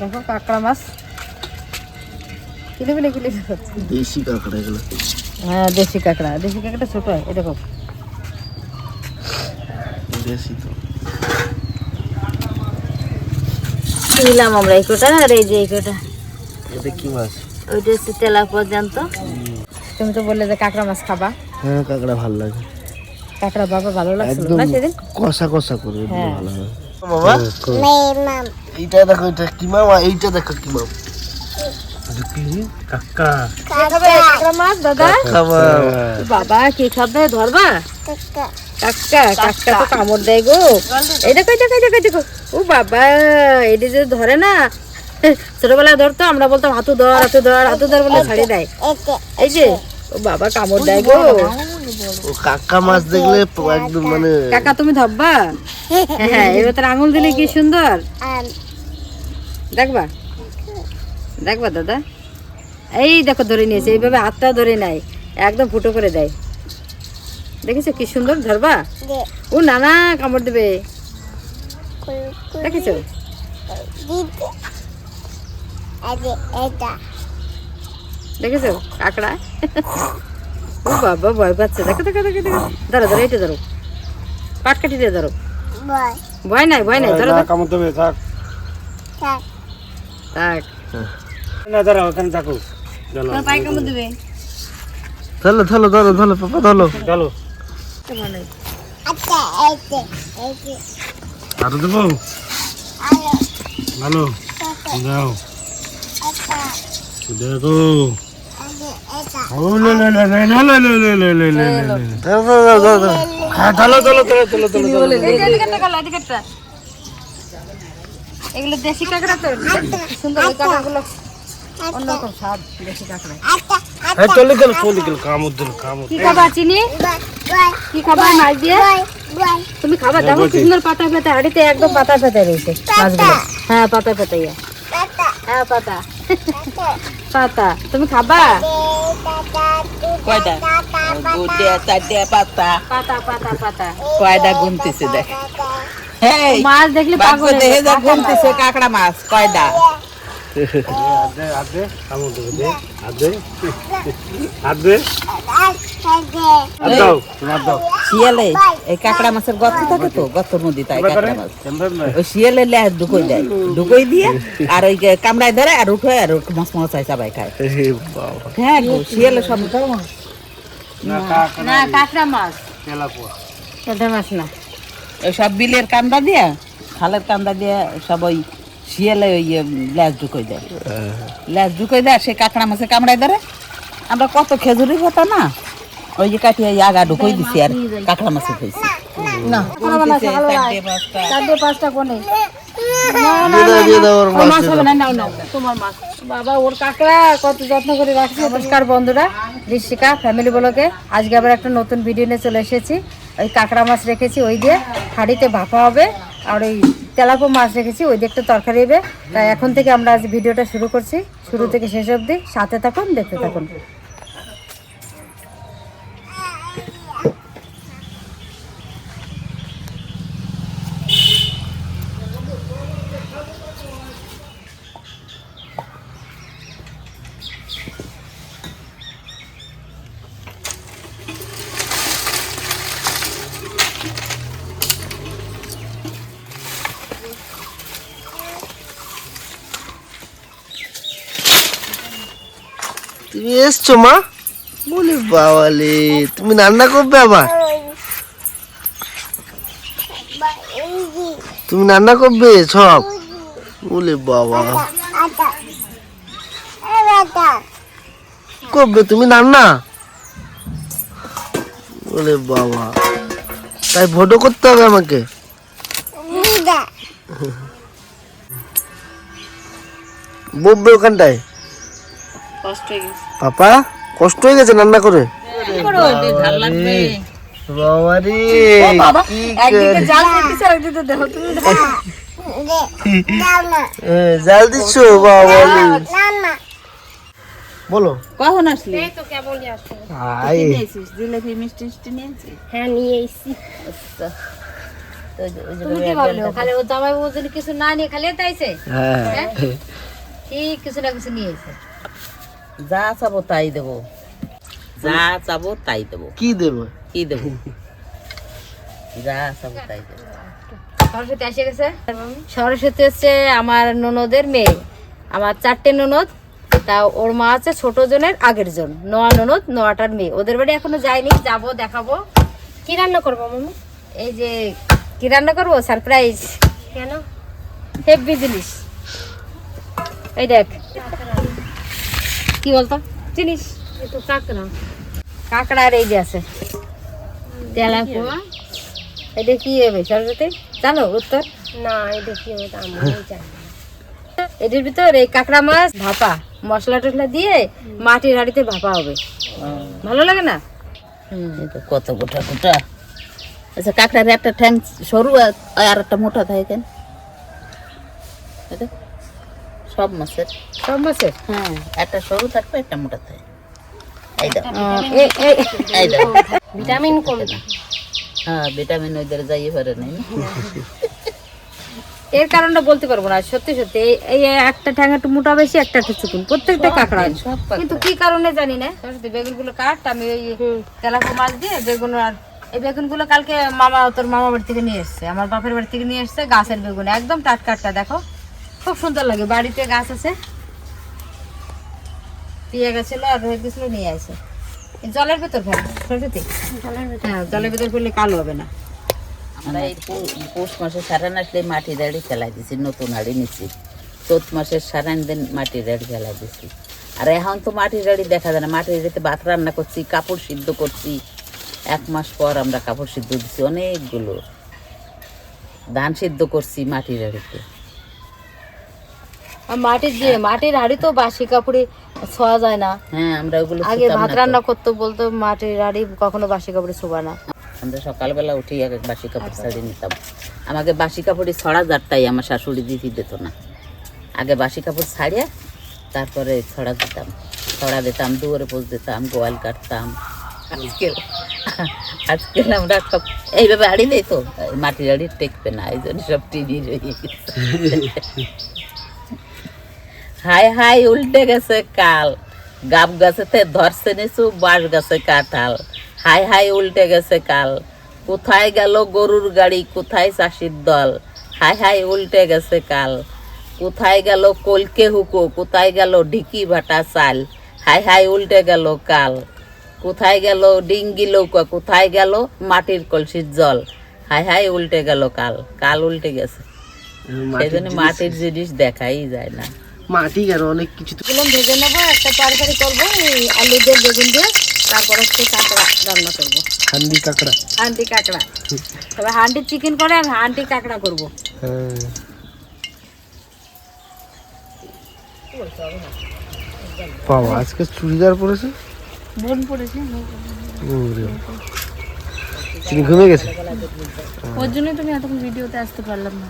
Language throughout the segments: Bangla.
দেখো কাঁকড়া মাছ। কিলিবিলি কিলি দেশি কাঁকড়া এগুলো। হ্যাঁ দেশি কাঁকড়া। দেশি কাঁকড়া ছোট হয় এই দেখো। দেশি তো। নিলাম আমরা এই কোটা আর এই যে এই কোটা। এটা কি মাছ? ওইটা হচ্ছে তেলা পর্যন্ত। তুমি তো বললে যে কাঁকড়া মাছ খাবা। হ্যাঁ কাঁকড়া ভালো লাগে। কাঁকড়া বাবা ভালো লাগছিল না সেদিন? কষা কষা করে হ্যাঁ। ভালো হয় মামা। এইটা দেখো এটা কি মামা? এইটা দেখো কি মামা। বাবা কি খাবে ধরবা? কাকা। কাকা তো কামড় দেয় গো। এই দেখো এই দেখো এই দেখো দেখো। ও বাবা এটি ধরে না ছোটবেলায় ধরতো আমরা বলতাম হাতু ধর হাতু ধর হাতু ধর বলে ছাড়ি দেয়। এই যে। ও বাবা কামড় দেয় গো। ও কাকা মাছ দেখলে একদম মানে কাকা তুমি ধরবা হ্যাঁ এবার তার আঙুল দিলে কি সুন্দর? দেখবা? দেখবা দাদা? এই দেখো ধরে নিয়েছে। এইভাবে হাতটা ধরে নেয়। একদম ফুটো করে দেয়। দেখেছ কি সুন্দর? ধরবা? ও নানা কামড় দেবে। দেখেছ? দেখেছ? কাকড়া? ও বাবা ভয় পাচ্ছে। দেখো দেখো দেখো দেখো। ধরো ধরো এইটা ধরো। পাটকাঠি দিয়ে ধরো। ভয়। নাই ভয় নাই ধরো ধরো। কামড় দেবে থাক। থাক। না দাঁড়া ওখানে থাকো। চলো পায়ে কামড় দেবে। ধরো ধরো ধরো ধরো পাপা ধরো। চলো আরও দেবো? ভালো। যাও দেখো। এগুলো দেশি কাঁকড়া তো সুন্দর কাঁকড়াগুলো অন্যরকম স্বাদ দেশি কাঁকড়া হ্যাঁ চলে গেল চলে গেল কামড় দিল কামড় কি খাবা চিনি কি খাবা মাছ দিয়ে তুমি খাবা দেখো কি সুন্দর পাতা পাতা হাড়িতে একদম পাতা পাতা রয়েছে মাছগুলো হ্যাঁ পাতা পাতা ইয়া হ্যাঁ পাতা পাতা তুমি খাবা কয়টা দুটা চারটা পাতা পাতা পাতা পাতা কয়টা গুনতেছে দেখ মাছ দেখলে পাগল হয়ে দেখে যা গুনতেছে কাঁকড়া মাছ কয়টা শিয়ালে এই কাঁকড়া মাছের থাকে তো নদী তাই কাঁকড়া মাছ। ওই শিয়ালে ঢুকই দেয় ঢুকই দিয়ে আর ওই কামড়ায় ধরে আর উঠে আর মস মশাই সবাই খায়। হ্যাঁ শিয়ালে সব না কাঁকড়া মাছ। তেলা মাছ না। ওই সব বিলের কান্দা দিয়ে খালের কান্দা দিয়ে সব ওই শিয়ালে ওই ইয়ে লেজ ঢুকই দেয়। লেজ ঢুকই দেয় সে কাঁকড়া মাছে কামড়ায় ধরে। আমরা কত খেজুরি পাতা না ওই যে কাটিয়ে আগা ঢুকই দিছি আর কাঁকড়া মাছে খাইছি। না চারটে পাঁচটা। কোনে বাবা ওর কাকড়া কত যত্ন করে রাখছে। নমস্কার বন্ধুরা ঋষিকা ফ্যামিলি বলকে আজকে আবার একটা নতুন ভিডিও নিয়ে চলে এসেছি। ওই কাঁকড়া মাছ রেখেছি ওই দিয়ে হাঁড়িতে ভাপা হবে। আর ওই তেলাপো মাছ রেখেছি, ওই দিকটা তরকারি হবে। তাই এখন থেকে আমরা আজ ভিডিওটা শুরু করছি। শুরু থেকে শেষ অবধি সাথে থাকুন, দেখতে থাকুন। তুমি এসছো, মা? বলি বাবালে, তুমি রান্না করবে আবার? তুমি রান্না করবে সব? বলে বাবা। করবে, তুমি রান্না? বলে বাবা। তাই ফটো করতে হবে আমাকে। বলবে ওখানটায়? পাপা কষ্ট হয়ে গেছে রান্না করে। জাল দিচ্ছ বলো। কখন আসলি? তো মিষ্টি মিষ্টি হ্যাঁ নিয়ে তুমি কি ও জামাই বউ কিছু না নিয়ে খালি তাইছে হ্যাঁ? ঠিক কিছু না কিছু নিয়েছে। যা চাবো তাই দেবো। যা চাবো তাই দেবো। কি দেবো? কি দেবো? যা চাবো তাই দেবো। সরস্বতী এসে গেছে? সরস্বতী হচ্ছে আমার ননদের মেয়ে। আমার চারটে ননদ তা ওর মা আছে ছোট জনের আগের জন। নোয়া ননদ নোয়াটার মেয়ে। ওদের বাড়ি এখনও যায়নি যাব দেখাবো। কি রান্না করব মামা? এই যে কি রান্না করব? সারপ্রাইজ। কেন? হেভি জিনিস। এই দেখ। কি বলতো? জিনিস। একটু কাঁকড়া। কাঁকড়া আর এই যে আছে। তেলা পোয়া এটা কি হবে সরস্বতী? জানো উত্তর? না এটা কি হবে এটার ভিতর এই কাঁকড়া মাছ ভাপা। মশলা টসলা দিয়ে মাটির হাঁড়িতে ভাপা হবে। ভালো লাগে না? হুম তো কত গোটা গোটা। আচ্ছা কাঁকড়ার একটা ঠ্যাং সরু আর আর একটা মোটা থাকে। কেন এটা সব মাছের। সব মাছের? হ্যাঁ একটা সরু থাকবে একটা মোটা থাকে এই দাও। আহ, এ- এ- এই দাও। ভিটামিন কম হ্যাঁ ভিটামিন যাইয়ে পারে নাই। এর কারণটা বলতে পারব না সত্যি সত্যি। এই- একটা ঠ্যাং একটু মোটা বেশি একটা একটু চিকুন। প্রত্যেকটা কাঁকড়া। কিন্তু কি কারণে জানি না। সরস্বতী বেগুনগুলো কাট আমি ওই তেলাপো মাছ দিয়ে বেগুন আর এই বেগুনগুলো কালকে মামা তোর মামা বাড়ি থেকে নিয়ে এসছে। আমার বাপের বাড়ি থেকে নিয়ে এসছে গাছের বেগুন। একদম টাটকাটটা দেখো। খুব সুন্দর লাগে। বাড়িতে গাছ আছে। পিয়া গেছিল আর রয়ে গেছিল নিয়ে আসে। জলের ভেতর ফেল সরস্বতী হ্যাঁ জলের ভেতর ফেললে কালো হবে না। আমরা এই পৌষ মাসে সারান আসলে মাটি দাড়ি ফেলাই দিছি নতুন হাড়ি নিছি। চৈত মাসের সারান দিন মাটি দাড়ি ফেলাই দিছি। আর এখন তো মাটির দাড়ি দেখা যায় না মাটির দাড়িতে ভাত রান্না করছি কাপড় সিদ্ধ করছি। এক মাস পর আমরা কাপড় সিদ্ধ দিছি অনেকগুলো। ধান সিদ্ধ করছি মাটির দাড়িতে আর মাটির যে মাটির হাড়ি তো বাসি কাপড়ে ছোঁয়া যায় না। হ্যাঁ আমরা ওগুলো আগে ভাত রান্না করতো বলতো মাটির হাড়ি কখনো বাসি কাপড়ে ছোবা না। আমরা সকালবেলা উঠে আগে বাসি কাপড় ছাড়িয়ে নিতাম। আমাকে বাসি কাপড়ে ছড়া যারটাই আমার শাশুড়ি দিদি দিত না। আগে বাসি কাপড় ছাড়িয়ে তারপরে ছড়া দিতাম। ছড়া দিতাম দুয়ারে পোষ দিতাম গোয়াল কাটতাম। আজকে আজকে আমরা সব এইভাবে আড়ি দেই তো। মাটির আড়ি টেকবে না এই জন্য সব টিভি রয়ে গেছে। হাই হাই উল্টে গেছে কাল। গাব গাছেতে ধরছে নিচু বাঁশ গাছে কাঁঠাল। হাই হাই উল্টে গেছে কাল। কোথায় গেল গরুর গাড়ি কোথায় চাষির দল? হাই হাই উল্টে গেছে কাল। কোথায় গেল কলকে হুকো কোথায় গেল ঢিকি ভাটা চাল? হাই হাই উল্টে গেল কাল। কোথায় গেল ডিঙ্গি লৌকা কোথায় গেল মাটির কলসির জল? হাই হাই উল্টে গেল কাল। কাল উল্টে গেছে। সেই জন্য মাটির জিনিস দেখাই যায় না। মাটি কেন? অনেক কিছু তো এগুলো ভেজে নেব একটা তরকারি করব আলু দিয়ে বেগুন দিয়ে তারপর হচ্ছে কাঁকড়া রান্না করব। হান্ডি কাঁকড়া? হান্ডি কাঁকড়া। তবে হান্ডি চিকেন করে আমি হান্ডি কাঁকড়া করব। হ্যাঁ। বাবা আজকে চুড়িদার পরেছে? বোন পড়েছে ওরে তিনি ঘুমিয়ে গেছে? ওর জন্যই তুমি এতক্ষণ ভিডিওতে আসতে পারলাম না।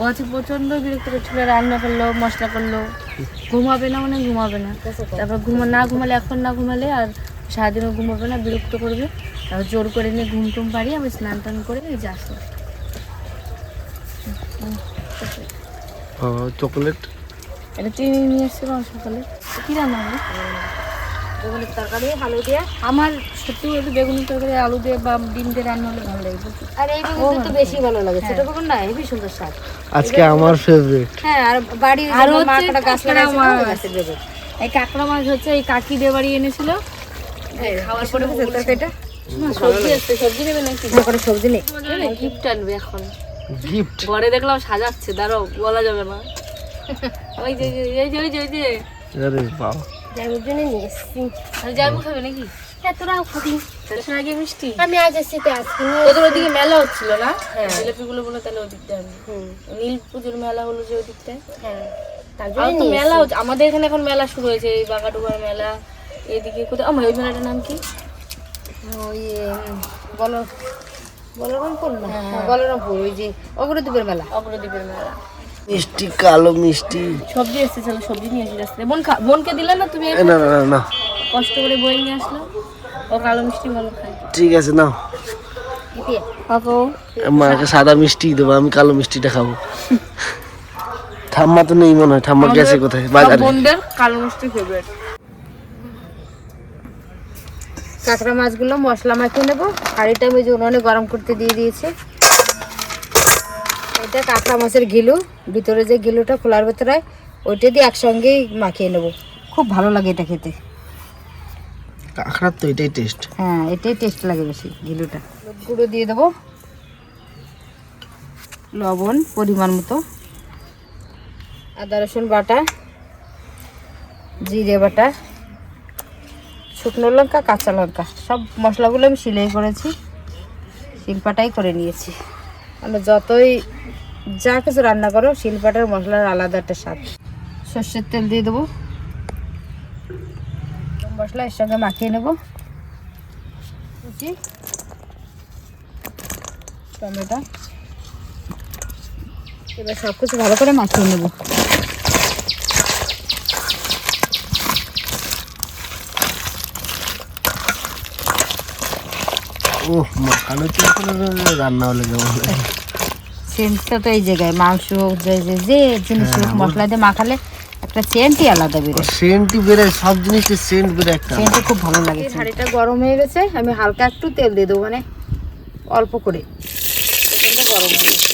ও আছে প্রচণ্ড বিরক্ত করছিল রান্না করল মশলা করল। ঘুমাবে না মানে ঘুমাবে না। তারপর ঘুমা না ঘুমালে এখন না ঘুমালে আর সারাদিনও ঘুমাবে না বিরক্ত করবে। তারপর জোর করে নিয়ে ঘুম টুম পারি আমি স্নান টান করে এই যে আসলো বাবা চকলেট? এটা চিনি নিয়ে এসেছিল সকালে। কি রান্না হবে বেগুনের তরকারি আলু দিয়ে। আমার সত্যি বলতে বেগুনের তরকারি আলু দিয়ে বা ডিম দিয়ে রান্না হলে ভালো লাগে। আর এই বেগুন তো বেশি ভালো লাগে। ছোট বেগুন না হেবি সুন্দর স্বাদ। আজকে আমার ফেভারিট হ্যাঁ আর বাড়ির আর হচ্ছে গাছ লাগাইছে বেগুন। এই কাঁকড়া মাছ হচ্ছে এই কাকি দিয়ে বাড়ি এনেছিল। খাওয়ার পরে তরকারিটা সবজি আছে সবজি নেবে নাকি? করে সবজি নেই। গিফট আনবে এখন। গিফট ঘরে দেখলাম সাজাচ্ছে দাঁড়াও বলা যাবে না। ওই যে এই যে ওই যে ওই যে। আরে বাবা। জামুর জন্য নিয়ে এসেছি। জামু খাবে নাকি? হ্যাঁ তোরাও খাবি। তার আগে মিষ্টি। আমি আজ এসেছি তো আজকে ওদের ওদিকে মেলা হচ্ছিল না? হ্যাঁ। জিলাপিগুলো বলে তাহলে ওদিকটা আমি। নীল পুজোর মেলা হলো যে ওদিকটায়? হ্যাঁ তার জন্য মেলা হচ্ছে। আমাদের এখানে এখন মেলা শুরু হয়েছে এই বাগাডুবার মেলা এদিকে আমার ওই মেলাটার নাম কি? ওই বলো বলরামপুর। না? বলরামপুর ওই যে অগ্রদ্বীপের মেলা। অগ্রদ্বীপের মেলা। মিষ্টি কালো মিষ্টি। সবজি এসছে চলো সবজি নিয়ে আসি রাস্তায়। বোন খা বোনকে দিলে না তুমি না না না না। কষ্ট করে বই নিয়ে আসলো। ও কালো মিষ্টি ভালো খায়। ঠিক আছে নাও। মাকে সাদা মিষ্টি দেবো আমি কালো মিষ্টিটা খাব। ঠাম্মা তো নেই মনে হয় ঠাম্মা গেছে কোথায়? বাজারে। বোনদের কালো মিষ্টি ফেভারিট কাঁকড়া মাছগুলো মশলা মাখিয়ে নেব। হাঁড়িটা আমি যে উনুনে গরম করতে দিয়ে দিয়েছি। এটা কাঁকড়া মাছের ঘিলু ভিতরে যে ঘিলুটা খোলার ভেতরে হয়, ওইটা দিয়ে একসঙ্গেই মাখিয়ে নেব। খুব ভালো লাগে এটা খেতে। কাঁকড়ার তো এটাই টেস্ট হ্যাঁ এটাই টেস্ট লাগে বেশি হলুদ গুঁড়ো দিয়ে দেবো। লবণ পরিমাণ মতো। আদা রসুন বাটা জিরে বাটা শুকনো লঙ্কা কাঁচা লঙ্কা। সব মশলাগুলো আমি সিলাই করেছি শিল্পাটাই করে নিয়েছি। মানে যতই যা কিছু রান্না করো শিলপাটার মশলার আলাদা একটা স্বাদ। সর্ষের তেল দিয়ে দেবো। মশলা এর সঙ্গে মাখিয়ে নেব। টমেটো। এবার সব কিছু ভালো করে মাখিয়ে নেব। ও মাখানো রান্না হলে লাগে? সেন্টটা তো এই জায়গায় মাংস যে যে যে জিনিস মশলা দিয়ে মাখালে একটা সেন্টই আলাদা বেরোয়। সেন্টই বেরোয় সব জিনিসের সেন্ট বেরোয় একটা। সেন্টই খুব ভালো লাগে হাঁড়িটা গরম হয়ে গেছে আমি হালকা একটু তেল দিয়ে দেবো মানে অল্প করে। তেলটা গরম হয়ে গেছে।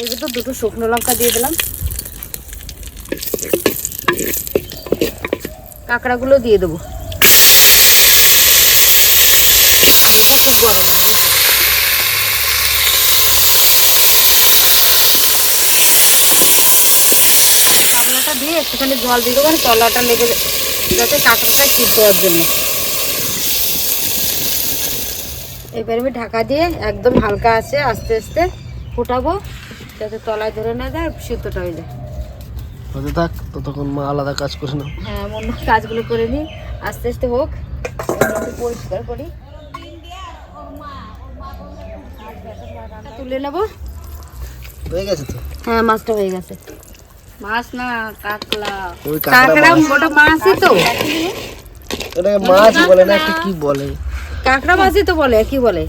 এবার তো দুটো শুকনো লঙ্কা দিয়ে দিলাম। কাঁকড়াগুলো দিয়ে দেবো। হাঁড়িটা খুব গরম কাঁকড়াটা দিয়ে একটুখানি জল দিয়ে দেবো মানে তলাটা লেগে যাতে কাঁকড়াটা সিদ্ধ হওয়ার জন্য। এবার আমি ঢাকা দিয়ে একদম হালকা আছে আস্তে আস্তে ফুটাবো যাতে তলায় ধরে না যায় সিদ্ধটা হয়ে যায়। হতে থাক ততক্ষণ মা আলাদা কাজ করে না হ্যাঁ অন্য কাজগুলো করে নিই আস্তে আস্তে হোক। একটু পরিষ্কার করি। তুলে নেব। হয়ে গেছে তো? হ্যাঁ মাছটা হয়ে গেছে। মাছ না কাকলা ওই কাঁকড়া কাঁকড়া ওটা মাছই তো। ওটাকে মাছ বলে না কি বলে? কাঁকড়া মাছই তো বলে কি বলে?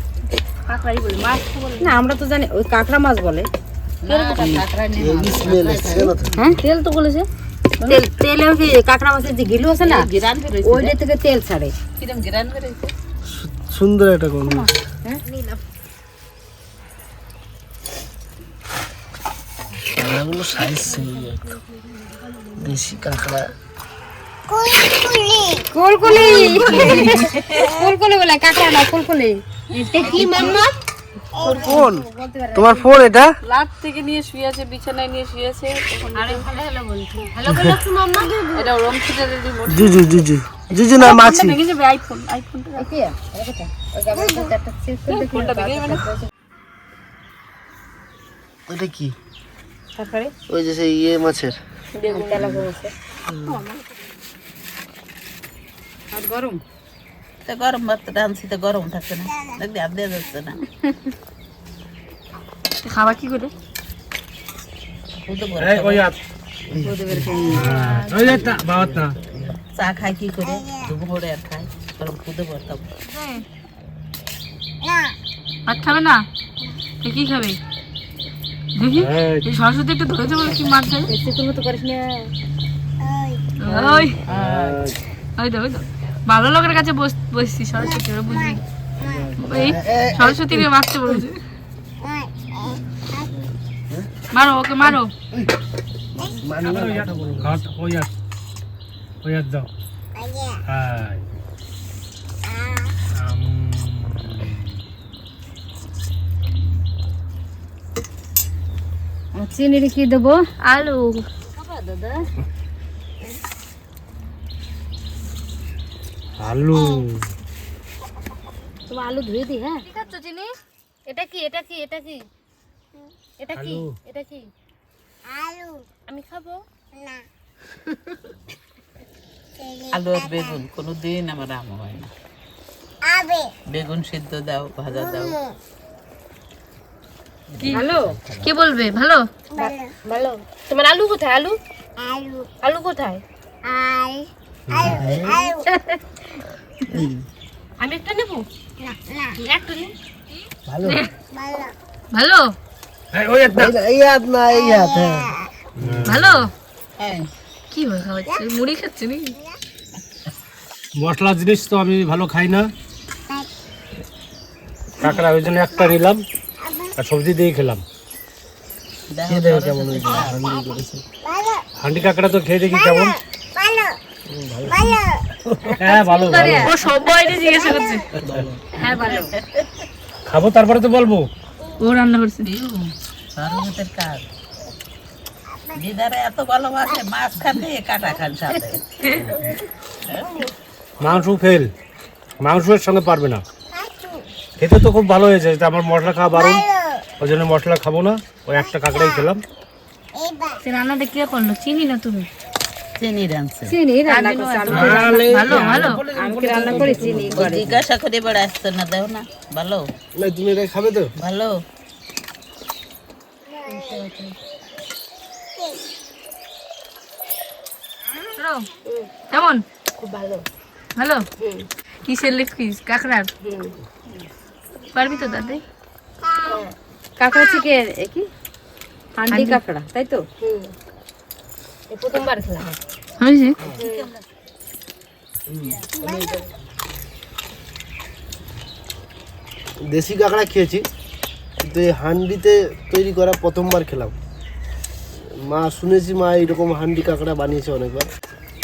কাকড়াই বলে মাছ তো বলে না। আমরা তো জানি ওই কাঁকড়া মাছ বলে। হেভি স্মেল এসছে না তো হ্যাঁ? তেল তো বলেছে। তেল যে কাঁকড়া মাছের যে গিলু আছে না ওইটা থেকে তেল ছাড়ে। কিরম সুন্দর একটা গন্ধ। হ্যাঁ? নিলাম। কাঁকড়াগুলো সাইজ সেই একদম দেশি কাঁকড়া। কুলকুলি। কুলকুলি। বলে কাঁকড়া না কুলকুলি। এটা মাম্মা? ফোন তোমার ফোন থেকে নিয়ে বিছানায় নিয়ে আরে ভালো হলো বলছি। মাম্মা। রং রিমোট না মাছি আইফোন আইফোনটা ওটা কি? তারপরে ওই যে সেই ইয়ে মাছের। আর গরম? তো গরম ভাত রাঁধছি তো গরম থাকছে না। দেখবি আর দেওয়া যাচ্ছে না। খাওয়া কি করে? চা খাই কি করে? দুপুরে আর খাই। গরম খুদে বলতাম ভাত খাবে না? কি খাবে? দেখি। এই। সরস্বতী একটু ধরেছে বলে কি মাছ খাবে বেশি তুমি করিস না। ওই। ওই। তো ওই তো। ভালো লোকের কাছে বস- বসছি সরস্বতী ওরা বুঝবি এই সরস্বতীকে মারতে বলেছে মারো ওকে মারো। চিনি কি দেবো আলু দাদা আলু তোমার আলু ধুয়ে দি হ্যাঁ ঠিক আছে চিনি এটা কি এটা কি এটা কি এটা কি এটা কি আলু আমি খাব আলু আর বেগুন কোনো দিন আমার আম হয় না বেগুন সিদ্ধ দাও ভাজা দাও হ্যালো কি বলবে? ভালো? ভালো। তোমার আলু কোথায়? আলু? আলু। আলু কোথায়? আমি একটা নেব? একটা নে। ভালো। ভালো। এই, ওই একটা। এই হাত না এই হাত হ্যাঁ। ভালো? হ্যাঁ। কি খাওয়াচ্ছে মুড়ি খাচ্ছে নাকি? মশলা জিনিস তো আমি ভালো খাই না। কাঁকড়া ওই জন্য একটা নিলাম। আর সবজি দিয়ে খেলাম। খেয়ে দেখো কেমন হয়েছে। হান্ডি করেছে। হান্ডি কাঁকড়া তো খেয়ে দেখি কেমন। হ্যাঁ ভালো। ভালো। ও সবাইকে জিজ্ঞাসা করছে। হ্যাঁ ভালো। খাব তারপরে তো বলব। ও রান্না করছে। সরবতের কাজ। দিদারে এত ভালোবাসে মাছ খাতে কাটা খান সাথে। মাংস ফেল মাংসের সঙ্গে পারবে না। খেতে তো খুব ভালো হয়েছে তা আমার মশলা খাওয়া বারণ। ওই জন্য মশলা খাব না ওই একটা কাঁকড়াই খেলাম। সে রান্নাটা কে করল? চিনি না তুমি? চিনি রাঁধছে। চিনি রান্না করছে। ভালো ভালো। আমি কি রান্না করি চিনি করে জিজ্ঞাসা করে বেড়ে আসছে না দেও না। ভালো। না তুমি এটা খাবে তো? ভালো। কেমন? খুব ভালো। ভালো? কিসের কাঁকড়ার? পারবি তো দাদা? কাঁকড়া চিকেন কি? হান্ডি কাঁকড়া তাই তো? হয়েছে? দেশি কাঁকড়া খেয়েছি কিন্তু এই হান্ডিতে তৈরি করা প্রথমবার খেলাম। মা শুনেছি মা এইরকম হান্ডি কাঁকড়া বানিয়েছে অনেকবার।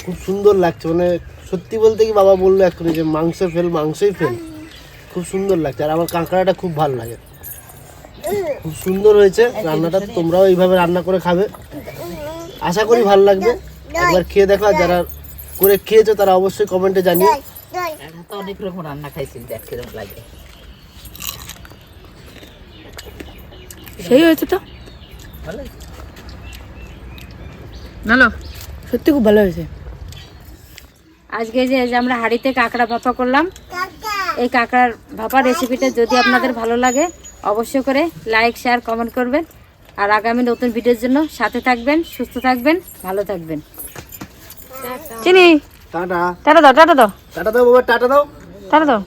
খুব সুন্দর লাগছে মানে সত্যি বলতে কি বাবা বলল এক্ষুনি যে মাংস ফেল মাংসই ফেল। খুব সুন্দর লাগছে আর আমার কাঁকড়াটা খুব ভালো লাগে। খুব সুন্দর হয়েছে রান্নাটা তোমরাও এইভাবে রান্না করে খাবে। আশা করি ভালো লাগবে। একবার খেয়ে দেখো যারা করে খেয়েছো তারা অবশ্যই কমেন্টে জানিও। তো অনেক রকম রান্না খাইছি দেখ কীরকম লাগে। সেই হয়েছে তো? ভালো সত্যি খুব ভালো হয়েছে। আজকে যে যে আমরা হাঁড়িতে কাঁকড়া ভাপা করলাম এই কাঁকড়ার ভাপা রেসিপিটা যদি আপনাদের ভালো লাগে অবশ্যই করে লাইক শেয়ার কমেন্ট করবেন। আর আগামী নতুন ভিডিওর জন্য সাথে থাকবেন সুস্থ থাকবেন ভালো থাকবেন। চিনি? টাটা। টাটা দাও টাটা দাও। টাটা দাও বাবা টাটা দাও। টাটা দাও।